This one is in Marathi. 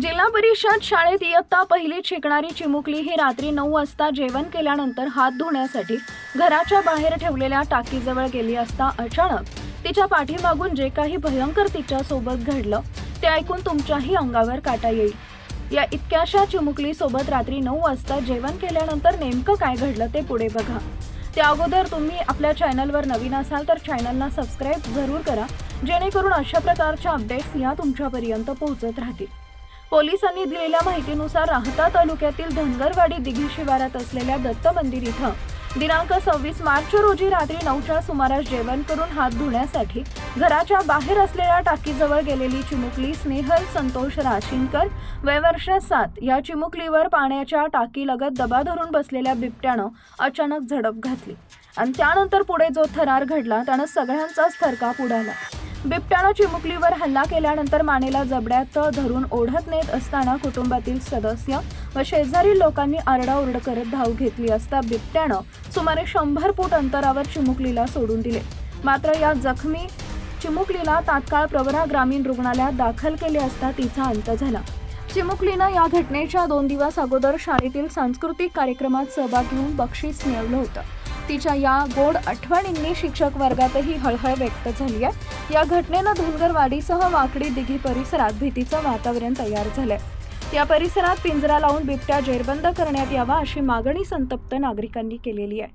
जिल्हा परिषद शाळेत इयत्ता पहिलीत शिकणारी चिमुकली ही रात्री नऊ वाजता जेवण केल्यानंतर हात धुण्यासाठी घराच्या बाहेर ठेवलेल्या टाकीजवळ गेली असता अचानक तिच्या पाठीमागून जे काही भयंकर तिच्यासोबत घडलं ते ऐकून तुमच्याही अंगावर काटा येईल. या इतक्याशा चिमुकलीसोबत रात्री नऊ वाजता जेवण केल्यानंतर नेमकं काय घडलं ते पुढे बघा. त्या अगोदर तुम्ही आपल्या चॅनलवर नवीन असाल तर चॅनलला सबस्क्राईब जरूर करा जेणेकरून अशा प्रकारच्या अपडेट्स या तुमच्यापर्यंत पोहोचत राहतील. पोलिसांनी दिलेल्या माहितीनुसार राहता तालुक्यातील धनगरवाडी दिघी शिवारात असलेल्या दत्त मंदिर इथं दिनांक सव्वीस मार्च रोजी रात्री नऊच्या सुमारास जेवण करून हात धुण्यासाठी घराच्या बाहेर असलेल्या टाकीजवळ गेलेली चिमुकली स्नेहल संतोष राशींकर वयवर्ष सात या चिमुकलीवर पाण्याच्या टाकीलगत दबा धरून बसलेल्या बिबट्यानं अचानक झडप घातली. आणि त्यानंतर पुढे जो थरार घडला त्यानं सगळ्यांचाच थरकाप उडाला. बिबट्यानं चिमुकलीवर हल्ला केल्यानंतर मानेला जबड्यात धरून ओढत नेत असताना कुटुंबातील सदस्य व शेजारील लोकांनी आरडाओरड करत धाव घेतली असता बिबट्यानं सुमारे शंभर फूट अंतरावर चिमुकलीला सोडून दिले. मात्र या जखमी चिमुकलीला तात्काळ प्रवरा ग्रामीण रुग्णालयात दाखल केले असता तिचा अंत झाला. चिमुकलीनं या घटनेच्या दोन दिवस अगोदर शाळेतील सांस्कृतिक कार्यक्रमात सहभाग घेऊन बक्षीस मिळवलं होतं. तिच्या या गोड आठवणींनी शिक्षक वर्गातही हळहळ व्यक्त झाली आहे. या घटनेनं धनगरवाडीसह वाकडी दिघी परिसरात भीतीचं वातावरण तयार झालंय. या परिसरात पिंजरा लावून बिबट्या जेरबंद करण्यात यावा अशी मागणी संतप्त नागरिकांनी केलेली आहे.